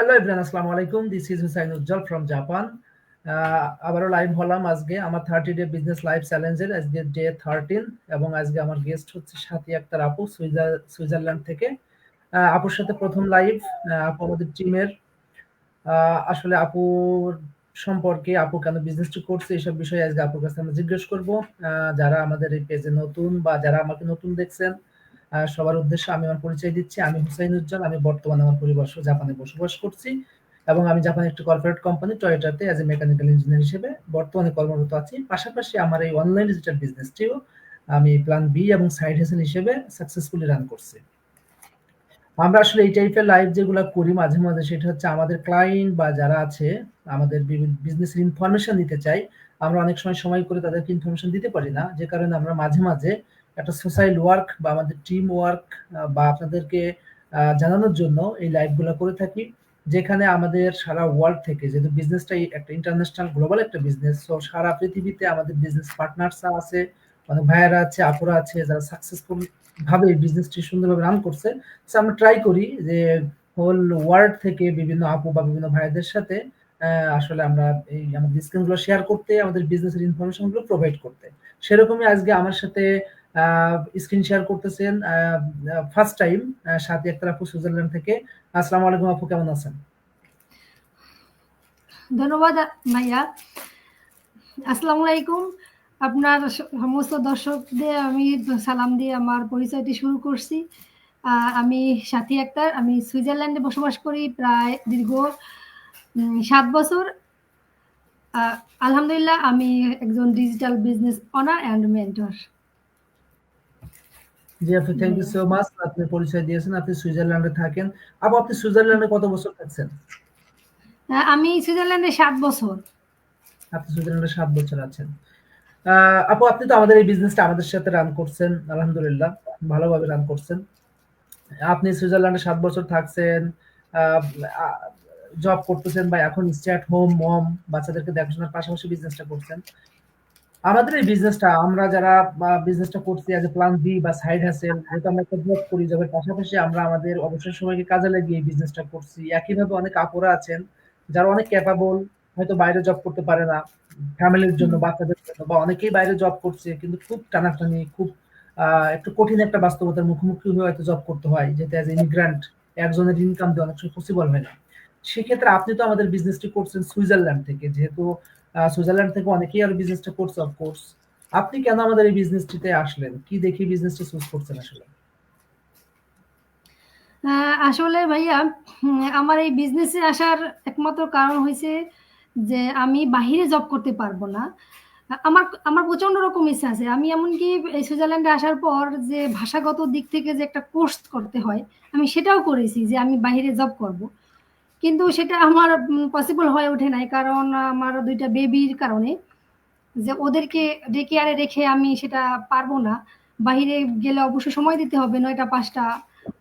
Hello everyone আসসালামু আলাইকুম this is Hussain Ujjwal from Japan আবারও লাইভ হলাম আজকে আমার থার্টি ডে বিজনেস লাইভ চ্যালেঞ্জের আজকে ডে থার্টিন এবং আজকে আমার গেস্ট হচ্ছে সাথী আক্তার আপু সুইজারল্যান্ড থেকে। আপুর সাথে প্রথম লাইভ আপু আমাদের টিমের আসলে আপুর সম্পর্কে আপু কেন বিজনেসটি করছে এইসব বিষয়ে আজকে আপুর কাছে আমরা জিজ্ঞেস করব। যারা আমাদের এই পেজে নতুন বা যারা আমাকে নতুন দেখছেন সবার উদ্দেশ্যে আমি আমার পরিচয় দিচ্ছি। আমি হুসাইন উজ্জ্বল, আমি বর্তমানে আমার পরিবার জাপানে বসবাস করছি এবং আমি জাপানের একটি কর্পোরেট কোম্পানি টয়োটাতে অ্যাজ এ মেকানিক্যাল ইঞ্জিনিয়ার হিসেবে বর্তমানে কর্মরত আছি। পাশাপাশি আমার এই অনলাইন ডিজিটাল বিজনেসটিও আমি প্ল্যান বি এবং সাইড হেসেল হিসেবে সাকসেসফুলি রান করছি। আমরা আসলে এই টাইপের লাইভ যেগুলো করি মাঝে মাঝে, সেটা হচ্ছে আমাদের ক্লায়েন্ট বা যারা আছে, আমাদের বিজনেসের ইনফরমেশন দিতে চাই আমরা অনেক সময় সময় করে তাদেরকে ইনফরমেশন দিতে পারি না। যে কারণে আমরা মাঝে মাঝে একটা সোসাইল ওয়ার্ক বা আমাদের টিম ওয়ার্ক বা আপনাদেরকে জানানোর জন্য এই লাইভগুলো করে থাকি, যেখানে আমাদের সারা ওয়ার্ল্ড থেকে, যেহেতু বিজনেসটাই একটা ইন্টারন্যাশনাল গ্লোবাল একটা বিজনেস তো সারা পৃথিবীতে আমাদের বিজনেস পার্টনার্সরা আছে অনেক ভাইয়ারা আছে, আপুরা আছে, যারা সাকসেসফুল ভাবে বিজনেসটি সুন্দরভাবে রান করছে। সো আমরা ট্রাই করি যে হোল ওয়ার্ল্ড থেকে বিভিন্ন আপু বা বিভিন্ন ভাইয়াদের সাথে আসলে আমরা এই আমাদের স্ক্রিনগুলো শেয়ার করতে, আমাদের বিজনেসের ইনফরমেশনগুলো প্রোভাইড করতে। সেরকমই আজকে আমার সাথে স্ক্রিন শেয়ার করতেছেন ফার্স্ট টাইম আপু সুইজারল্যান্ড থেকে। আসসালামু আলাইকুম আপু, কেমন আছেন? ধন্যবাদ আসসালামু আলাইকুম। আপনার সমস্ত দর্শকদের আমি সালাম দিয়ে আমার পরিচয়টি শুরু করছি। আমি সাথী আক্তার, আমি সুইজারল্যান্ডে বসবাস করি প্রায় দীর্ঘ সাত বছর। আলহামদুলিল্লাহ, আমি একজন digital business owner and mentor জি আপনি থ্যাংক ইউ সো মাচ আপনি পরিচয় দিয়েছেন আপনি সুইজারল্যান্ডে থাকেন। আপু আপনি সুইজারল্যান্ডে কত বছর থাকছেন? আমি সুইজারল্যান্ডে সাত বছর। আপনি সুইজারল্যান্ডে সাত বছর আছেন। আপু আপনি তো আমাদের এই বিজনেসটা আমাদের সাথে রান করছেন আলহামদুলিল্লাহ ভালোভাবে রান করছেন। আপনি সুইজারল্যান্ডে সাত বছর থাকছেন জব করতেছেন বা এখন স্টে অ্যাট হোম মম বাচ্চাদেরকে দেখাশোনার পাশাপাশি বিজনেসটা করছেন। আমাদের এই বিজনেসটা আমরা যারা বিজনেসটা করছি অ্যাজ এ প্ল্যান বি বা সাইড হ্যাসেল যেহেতু আমরা একটা জব করি জবের পাশাপাশি আমরা আমাদের অবসর সময়কে কাজে লাগিয়ে এই বিজনেসটা করছি। একইভাবে অনেক আপুরা আছেন যারা অনেক ক্যাপাবল হয়তো বাইরে জব করতে পারে না ফ্যামিলির জন্য বাচ্চাদের জন্য বা অনেকেই বাইরে জব করছে কিন্তু খুব টানাটানি খুব একটু কঠিন একটা বাস্তবতার মুখোমুখি হয়ে হয়তো জব করতে হয় যেহেতু অ্যাজ ইমিগ্রান্ট একজনের ইনকাম দিয়ে অনেক সময় পসিবল হয় না। সেক্ষেত্রে আপনি তো আমাদের বিজনেসটি করছেন সুইজারল্যান্ড থেকে যেহেতু সুইজারল্যান্ড থেকে অনেকেই আর বিজনেসটা করছে অফকোর্স আপনি কেন আমাদের এই বিজনেসটিতে আসলেন? কি দেখি বিজনেসটা চুজ করছেন আসলে? আসলে ভাইয়া আমার এই বিজনেসে আসার একমাত্র কারণ হয়েছে যে আমি বাহিরে জব করতে পারব না। আমার আমার প্রচণ্ড রকম ইচ্ছা আছে। আমি এমনকি এই সুইজারল্যান্ডে আসার পর যে ভাষাগত দিক থেকে যে একটা কোর্স করতে হয়, আমি সেটাও করেছি যে আমি বাহিরে জব করব। কিন্তু সেটা আমার পসিবল হয়ে ওঠে নাই, কারণ আমার দুইটা বেবির কারণে। যে ওদেরকে ডে কেয়ারে রেখে আমি সেটা পারব না। বাহিরে গেলে অবশ্যই সময় দিতে হবে, নয়টা, পাঁচটা,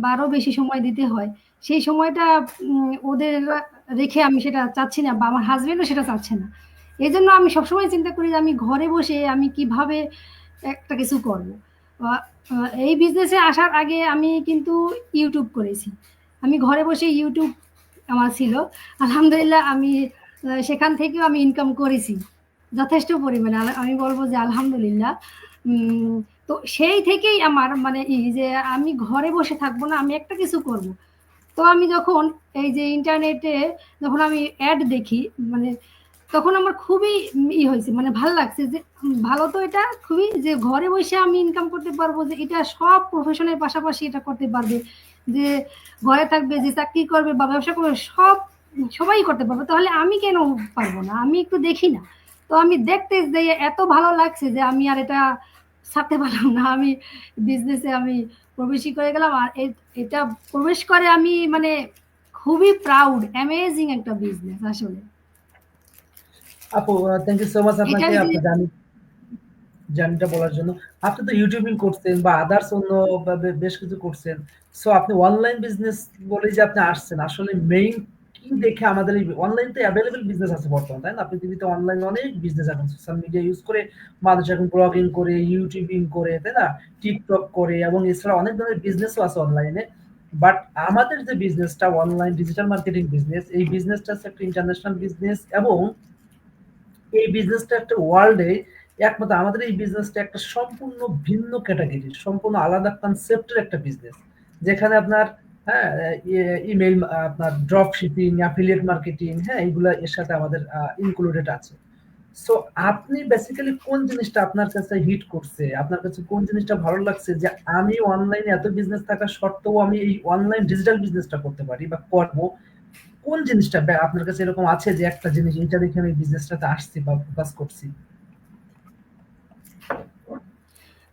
বা আরও বেশি সময় দিতে হয়। সেই সময়টা ওদের রেখে আমি সেটা চাচ্ছি না, বা আমার হাজবেন্ডও সেটা চাচ্ছে না। এই জন্য আমি সবসময় চিন্তা করি যে আমি ঘরে বসে আমি কীভাবে একটা কিছু করব। এই বিজনেসে আসার আগে আমি কিন্তু ইউটিউব করেছি। আমি ঘরে বসে ইউটিউব আমার ছিল। আলহামদুলিল্লাহ আমি সেখান থেকেও আমি ইনকাম করেছি। যথেষ্ট পরিমাণে। আমি বলব যে আলহামদুলিল্লাহ। তো সেই থেকেই আমার মানে এই যে আমি ঘরে বসে থাকব না, আমি একটা কিছু করব। তো আমি যখন এই যে ইন্টারনেটে যখন আমি অ্যাড দেখি মানে তখন আমার খুবই ই হয়েছে মানে ভালো লাগছে যে ভালো তো এটা খুবই যে ঘরে বসে আমি ইনকাম করতে পারব যে এটা সব প্রফেশনের পাশাপাশি এটা করতে পারবে। যে ঘরে থাকবে যে চাকরি করবে বা ব্যবসা করবে সব সবাই করতে পারবে। তাহলে আমি কেন পারব না? আমি একটু দেখি না। তো আমি দেখতে যে এত ভালো লাগছে যে আমি আর এটা ছাড়তে পারলাম না। আমি বিজনেসে আমি প্রবেশই করে গেলাম আর এটা প্রবেশ করে আমি মানে খুবই প্রাউড অ্যামেজিং একটা বিজনেস আসলে। আপু থ্যাংক ইউ সো মাচ আপনাকে আপনি জানি জার্নিটা বলার জন্য। আপনি তো ইউটিউবিং করছেন বা আদার্স অন্য বেশ কিছু করছেন। সো আপনি অনলাইন বিজনেস বলে যে আপনি আসছেন, আসলে মেইন কি দেখে আমাদের এই অনলাইন তো অ্যাভেলেবেল বিজনেস আছে বর্তমানে, তাই না? পৃথিবীতে অনলাইন অনেক বিজনেস এখন সোশ্যাল মিডিয়া ইউজ করে মানুষ এখন ব্লগিং করে ইউটিউবিং করে, তাই না? টিকটক করে, এবং এছাড়া অনেক ধরনের বিজনেসও আছে অনলাইনে বাট আমাদের যে বিজনেসটা অনলাইন ডিজিটাল মার্কেটিং বিজনেস এই বিজনেসটা হচ্ছে একটা ইন্টারন্যাশনাল বিজনেস এবং এই বিজনেসটা একটা ওয়ার্ল্ডে একমাত্র আমাদের এই বিজনেসটা একটা সম্পূর্ণ ভিন্ন ক্যাটাগরি সম্পূর্ণ আলাদা কনসেপ্টের একটা বিজনেস যেখানে আপনার হ্যাঁ ইমেল আপনার ড্রপ শিপিং অ্যাফিলিয়েট মার্কেটিং হ্যাঁ এইগুলো এর সাথে আমাদের ইনক্লুডেড আছে। সো আপনি বেসিক্যালি কোন জিনিসটা আপনার কাছে হিট করছে, আপনার কাছে কোন জিনিসটা ভালো লাগছে, যে আমি অনলাইনে এত বিজনেস থাকা সত্ত্বেও আমি এই অনলাইন ডিজিটাল বিজনেসটা করতে পারি বা করব, কোন জিনিসটা আপনার কাছে এরকম আছে যে একটা জিনিস, এটা দেখে আমি বিজনেসটাতে আসছি বা ফোকাস করছি?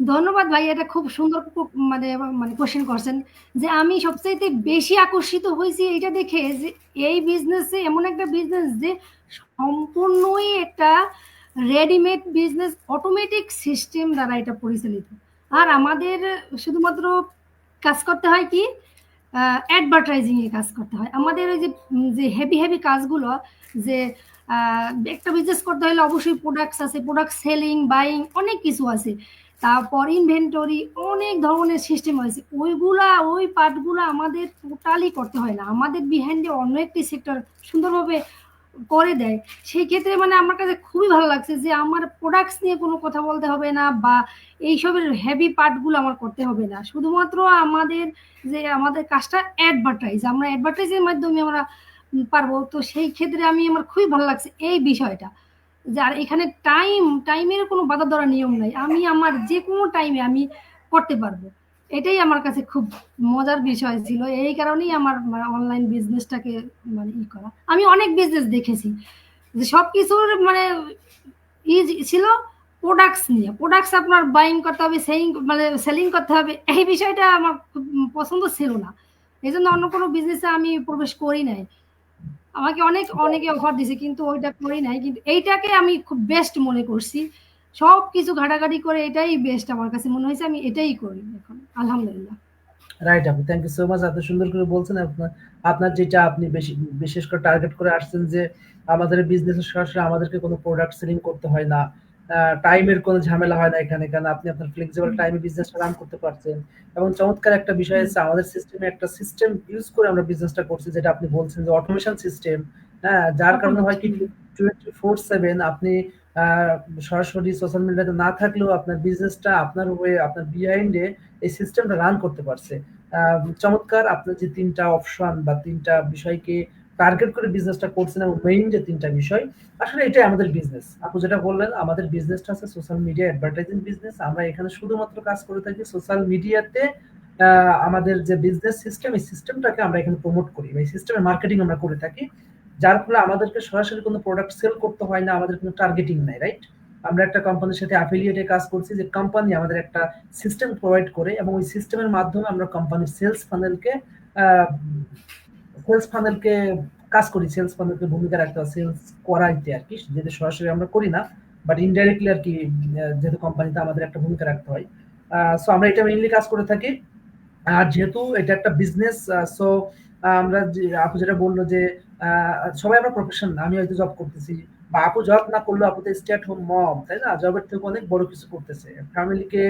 ধন্যবাদ ভাই, এটা খুব সুন্দর মানে মানে কোশ্চেন করছেন যে আমি সবচাইতে বেশি আকর্ষিত হয়েছি এটা দেখে যে এই বিজনেসে এমন একটা বিজনেস যে সম্পূর্ণই একটা রেডিমেড বিজনেস অটোমেটিক সিস্টেম দ্বারা এটা পরিচালিত। আর আমাদের শুধুমাত্র কাজ করতে হয় কি অ্যাডভার্টাইজিং এ কাজ করতে হয়। আমাদের ওই যে যে হেভি হেভি কাজগুলো যে একটা বিজনেস করতে হলে অবশ্যই প্রোডাক্টস আছে প্রোডাক্ট সেলিং বাইং অনেক কিছু আছে। তারপর ইনভেন্টরি অনেক ধরনের সিস্টেম হয়েছে ওইগুলা, ওই পার্টগুলো আমাদের টোটালি করতে হয় না। আমাদের বিহাইন্ডে অন্য একটি সেক্টর সুন্দরভাবে করে দেয়। সেই ক্ষেত্রে মানে আমার কাছে খুবই ভালো লাগছে যে আমার প্রোডাক্টস নিয়ে কোনো কথা বলতে হবে না বা এইসবের হেভি পার্টগুলো আমার করতে হবে না। শুধুমাত্র আমাদের যে আমাদের কাজটা অ্যাডভার্টাইজ আমরা অ্যাডভার্টাইজের মাধ্যমে আমরা পারব। তো সেই ক্ষেত্রে আমি আমার খুবই ভালো লাগছে এই বিষয়টা। যার এখানে টাইম টাইমের কোনো বাধা ধরা নিয়ম নাই। আমি আমার যে কোনো টাইমে আমি করতে পারব। এটাই আমার কাছে খুব মজার বিষয় ছিল। এই কারণেই আমার অনলাইন বিজনেসটাকে মানে ই করা। আমি অনেক বিজনেস দেখেছি। যে সব কিছুর মানে ই ছিল প্রোডাক্টস নিয়ে। প্রোডাক্টস আপনার বাইং করতে হবে সেলিং মানে সেলিং করতে হবে। এই বিষয়টা আমার পছন্দ ছিল না। এই জন্য অন্য কোনো বিজনেসে আমি প্রবেশ করি নাই। আমাকে অনেক অনেকে অফার দিছে কিন্তু ওইটা করি নাই। কিন্তু এইটাকে আমি খুব বেস্ট মনে করছি। সব কিছু ঘাটাঘাটি করে এটাই বেস্ট আমার কাছে মনে হয়েছে আমি এটাই করি এখন আলহামদুলিল্লাহ। রাইট আপু থ্যাংক ইউ সো মাচ এত সুন্দর করে বলছেন আপনার আপনার যেটা আপনি বেশি বিশেষ করে টার্গেট করে আসছেন যে আমাদের বিজনেসের সরাসরি আমাদেরকে কোনো প্রোডাক্ট সেলিং করতে হয় না। টাইমের কোনো ঝামেলা হয় না এখানে কারণ আপনি আপনার ফ্লেক্সিবল টাইমে বিজনেসটা রান করতে পারছেন। এবং চমৎকার একটা বিষয় আছে আমাদের সিস্টেমে একটা সিস্টেম ইউজ করে আমরা বিজনেসটা করছি যেটা আপনি বলছেন যে অটোমেশন সিস্টেম হ্যাঁ? যার কারণে হয় কি টোয়েন্টি ফোর সেভেন আপনি সরাসরি সোশ্যাল মিডিয়াতে না থাকলেও আপনার বিজনেসটা আপনার হয়ে আপনার বিহাইন্ডে এই সিস্টেমটা রান করতে পারছে। চমৎকার আপনার যে তিনটা অপশন বা তিনটা বিষয়কে টার্গেট করে বিজনেসটা করছেন এবং মেইন যে তিনটা বিষয়, আসলে এটাই আমাদের বিজনেস আপু যেটা বললেন, আমাদের বিজনেসটা আছে সোশ্যাল মিডিয়া অ্যাডভার্টাইজিং বিজনেস আমরা এখানে শুধুমাত্র কাজ করে থাকি সোশ্যাল মিডিয়াতে আমাদের যে বিজনেস সিস্টেম এই সিস্টেমটাকে আমরা এখানে প্রমোট করি। এই সিস্টেমের মার্কেটিং আমরা করে থাকি। যার ফলে আমাদেরকে সরাসরি কোনো প্রোডাক্ট সেল করতে হয় না, আমাদের কোনো টার্গেটিং নাই রাইট আমরা একটা কোম্পানির সাথে অ্যাফিলিয়েটে কাজ করছি যে কোম্পানি আমাদের একটা সিস্টেম প্রোভাইড করে এবং ওই সিস্টেমের মাধ্যমে আমরা কোম্পানির সেলস ফানেলকে সেলস ফানেলকে কাজ করি সেলস ফানেলকে ভূমিকা রাখতে হয় সেলস করাইতে আর কি যেটা সরাসরি আমরা করি না বাট ইনডাইরেক্টলি আর কি যেহেতু কোম্পানিতে আমাদের একটা ভূমিকা রাখতে হয়। সো আমরা এটা মেইনলি কাজ করে থাকি। আর যেহেতু এটা একটা বিজনেস সো আমরা আপু যেটা বলল যে সবাই আমরা প্রফেশন আমি হয়তো জব করতেছি, বা আপু জব না করলেও আপু তো স্টে হোম মম তাই না? জবের থেকে অনেক বড় কিছু করতেছে। ফ্যামিলিকে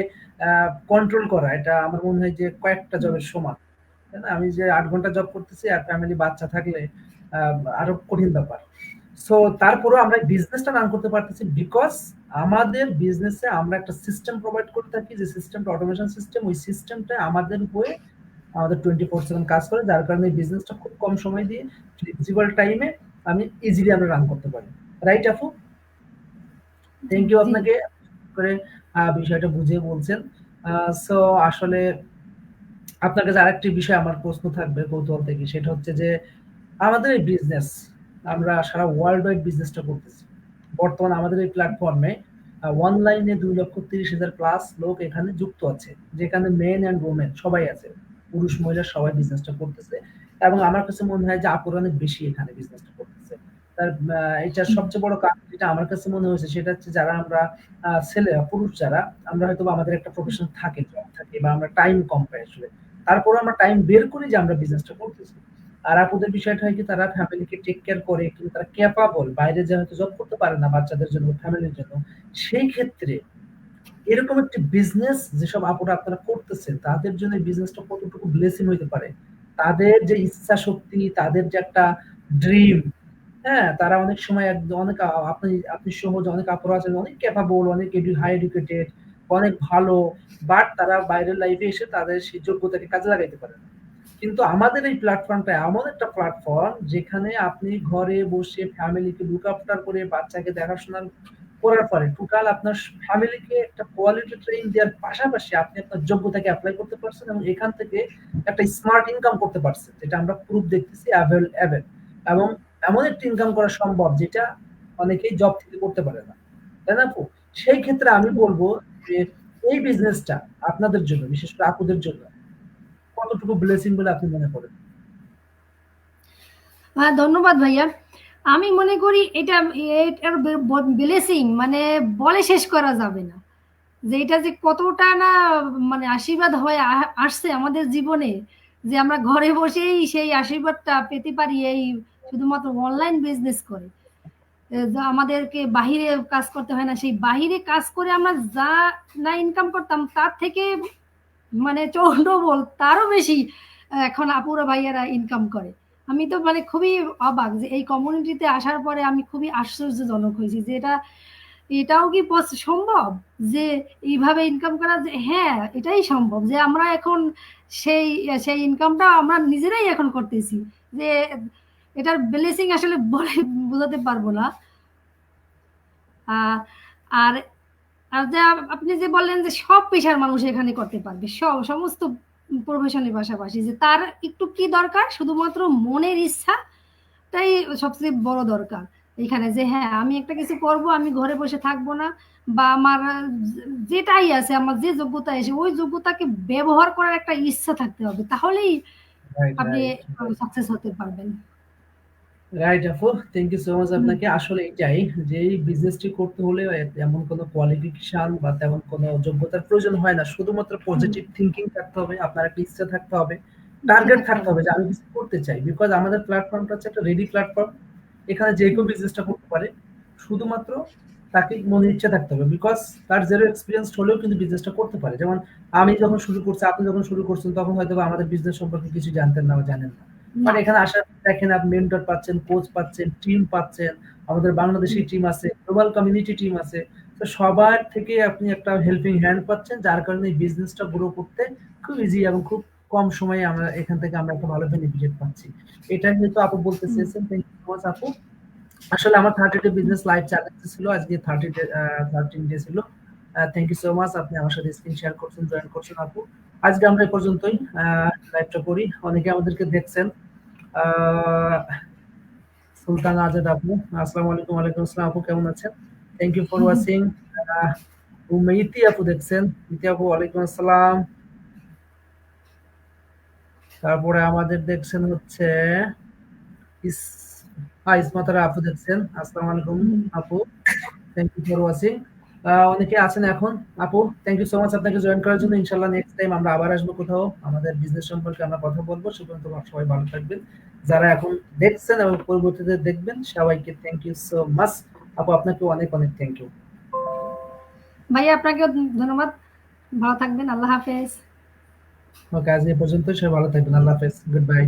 কন্ট্রোল করা, এটা আমার মনে হয় যে কয়েকটা জবের সমান। তাই না? আমি যে আট ঘণ্টা জব করতেছি আর ফ্যামিলি বাচ্চা থাকলে আরও কঠিন ব্যাপার। সো তারপরেও আমরা বিজনেসটা রান করতে পারতেছি বিকজ আমাদের বিজনেসে আমরা একটা সিস্টেম প্রোভাইড করে থাকি যে সিস্টেমটা অটোমেশন সিস্টেম ওই সিস্টেমটা আমাদের হয়ে আমাদের টোয়েন্টি ফোর সেভেন কাজ করে যার কারণে বিজনেসটা খুব কম সময় দিয়ে ফ্লেক্সিবল টাইমে আমি ইজিলি আমরা রান করতে পারি। রাইট আপু থ্যাংক ইউ আপনাকে করে বিষয়টা বুঝিয়ে বলছেন। সো আসলে আপনার কাছে আরেকটি বিষয়, আমার প্রশ্ন থাকবে কৌতূহল থেকে। সেটা হচ্ছে যে, আমাদের এই বিজনেস আমরা সারা ওয়ার্ল্ড ওয়াইড বিজনেসটা করতেছি। বর্তমান আমাদের এই প্ল্যাটফর্মে অনলাইনে দুই লক্ষ তিরিশ হাজার প্লাস লোক এখানে যুক্ত আছে, যেখানে মেন অ্যান্ড ওমেন সবাই আছে, পুরুষ, মহিলা সবাই বিজনেসটা করতেছে। এবং আমার কাছে মনে হয় যে আপুর অনেক বেশি এখানে বিজনেসটা তার এটার সবচেয়ে বড় কারণ যেটা আমার কাছে মনে হয়েছে সেটা হচ্ছে যারা আমরা ছেলে পুরুষ যারা আমরা হয়তো আমাদের একটা প্রফেশন থাকে জব থাকে বা আমরা টাইম কম পাই আসলে। তারপরে আমরা টাইম বের করি যে আমরা বিজনেসটা করতেছি। আর আপুদের বিষয়টা হয় কি তারা ফ্যামিলিকে টেক কেয়ার করে কিন্তু তারা ক্যাপাবল বাইরে যে হয়তো জব করতে পারে না বাচ্চাদের জন্য ফ্যামিলির জন্য সেই ক্ষেত্রে এরকম একটি বিজনেস যেসব আপুরা আপনারা করতেছেন তাদের জন্য বিজনেসটা কতটুকু ব্লেসিং হইতে পারে? তাদের যে ইচ্ছা শক্তি তাদের যে একটা ড্রিম হ্যাঁ তারা অনেক সময় অনেক আপনি আপনি সহজ অনেক আপুরা আছেন, অনেক ক্যাপাবল অনেক হাই এডুকেটেড অনেক ভালো বাট তারা বাইরের লাইফে এসে তাদের সেই যোগ্যতাকে কাজে লাগাইতে পারে না। কিন্তু আমাদের এই প্ল্যাটফর্মটা এমন একটা প্ল্যাটফর্ম যেখানে আপনি ঘরে বসে ফ্যামিলিকে লুক আফটার করে বাচ্চাকে দেখাশোনা করার পরে টোটাল আপনার ফ্যামিলিকে একটা কোয়ালিটি ট্রেনিং দেওয়ার পাশাপাশি আপনি আপনার যোগ্যতাকে অ্যাপ্লাই করতে পারছেন এবং এখান থেকে একটা স্মার্ট ইনকাম করতে পারছেন, যেটা আমরা প্রুফ দেখতেছি অ্যাভেল অ্যাভেল এবং এমন একটা ইনকাম করা সম্ভব যেটা অনেকেই জব থেকে করতে পারে না। তাই না সেই ক্ষেত্রে আমি বলব যে এই বিজনেসটা আপনাদের জন্য, বিশেষ করে আপুদের জন্য, কতটুকু ব্লেসিং বলে আপনি মনে করেন? হ্যাঁ ধন্যবাদ ভাইয়া। আমি মনে করি এটা, এটার ব্লেসিং মানে বলে শেষ করা যাবে না। যে এটা যে কতটা না মানে আশীর্বাদ হয়ে আসছে আমাদের জীবনে, যে আমরা ঘরে বসেই সেই আশীর্বাদটা পেতে পারি এই শুধুমাত্র অনলাইন বিজনেস করে। আমাদেরকে বাহিরে কাজ করতে হয় না। সেই বাহিরে কাজ করে আমরা যা না ইনকাম করতাম, তার থেকে মানে চৌডবল তারও বেশি এখন আপুরা ভাইয়ারা ইনকাম করে। আমি তো মানে খুবই অবাক যে এই কমিউনিটিতে আসার পরে আমি খুবই আশ্চর্যজনক হয়েছি যে এটা, এটাও কি সম্ভব? যে এইভাবে ইনকাম করা যে হ্যাঁ এটাই সম্ভব। যে আমরা এখন সেই সেই ইনকামটা আমরা নিজেরাই এখন করতেছি। যে এটার ব্লেসিং আসলে বলে বোঝাতে পারব না। আর আর যা আপনি যে বললেন যে সব পেশার মানুষ এখানে করতে পারবে সব সমস্ত প্রফেশনের পাশাপাশি যে তার একটু কি দরকার? শুধুমাত্র মনের ইচ্ছাটাই সবচেয়ে বড় দরকার। এখানে যে হ্যাঁ আমি একটা কিছু করব আমি ঘরে বসে থাকব না বা আমার যেটাই আছে আমার যে যোগ্যতা এসে ওই যোগ্যতাকে ব্যবহার করার একটা ইচ্ছা থাকতে হবে তাহলেই আপনি সাকসেস হতে পারবেন। রাইট আপু থ্যাংক ইউ সো মাচ আপনাকে। আসলে এটাই যে এই বিজনেসটি করতে হলে এমন কোনো কোয়ালিফিকেশন বা তেমন কোনো যোগ্যতার প্রয়োজন হয় না। শুধুমাত্র পজিটিভ থিঙ্কিং থাকতে হবে আপনার একটা ইচ্ছা থাকতে হবে টার্গেট থাকতে হবে যে আমি কিছু করতে চাই। বিকজ আমাদের প্ল্যাটফর্মটা হচ্ছে একটা রেডি প্ল্যাটফর্ম এখানে যে কেউ বিজনেসটা করতে পারে শুধুমাত্র তাকে মনে ইচ্ছা থাকতে হবে। বিকজ তার জিরো এক্সপিরিয়েন্স হলেও কিন্তু বিজনেসটা করতে পারে। যেমন আমি যখন শুরু করছি আপনি যখন শুরু করছেন তখন হয়তো আমাদের বিজনেস সম্পর্কে কিছু জানতেন না বা জানেন না। মানে এখানে আসার দেখেন আপনি মেন্টর পাচ্ছেন কোচ পাচ্ছেন টিম পাচ্ছেন আমাদের বাংলাদেশি টিম আছে গ্লোবাল কমিউনিটি টিম আছে। তো সবার থেকে আপনি একটা হেল্পিং হ্যান্ড পাচ্ছেন যার কারণে বিজনেসটা গ্রো করতে খুব ইজি এবং খুব কম সময়ে আমরা এখান থেকে আমরা একটা ভালো বেনিফিট পাচ্ছি। এটা যেহেতু আপু বলতে চেয়েছেন থ্যাংক ইউ মাচ আপু। আসলে আমার thirty day business live challenge ছিল আজকে থার্টি ডে থার্টিন ডে ছিল। থ্যাংক ইউ সো মাচ আপনি আমার সাথে স্ক্রিন শেয়ার করছেন জয়েন করছেন আপু। আজকে আমরা এই পর্যন্তই লাইভটা করি। অনেকে আমাদেরকে দেখছেন। সুলতান আজাদ আপু, আসসালামু আলাইকুম, ওয়ালাইকুম আসসালাম আপু, কেমন আছেন? থ্যাংক ইউ ফর ওয়াচিং ইতি আপু দেখছেন। ইতি আপু, ওয়ালাইকুম আসসালাম। তারপরে আমাদের দেখছেন হচ্ছে ইস ইসমাতারা আপু দেখছেন। আসসালামু আলাইকুম আপু। থ্যাংক ইউ ফর ওয়াচিং অনেকে আছেন এখন। আপু থ্যাংক ইউ সো মাচ আপনাকে জয়েন করার জন্য। ইনশাল্লাহ নেক্সট টাইম আমরা আবার আসব কোথাও। আমাদের বিজনেস সম্পর্কে আমরা কথা বলব। সে পর্যন্ত সবাই ভালো থাকবেন। যারা এখন দেখছেন এবং পরবর্তীতে দেখবেন সবাইকে থ্যাংক ইউ সো মাচ আপু আপনাকে অনেক অনেক থ্যাংক ইউ ভাইয়া আপনাকেও ধন্যবাদ। ভালো থাকবেন। আল্লাহ হাফেজ। ওকে আজ এই পর্যন্ত সবাই ভালো থাকবেন। আল্লাহ হাফেজ। Good bye.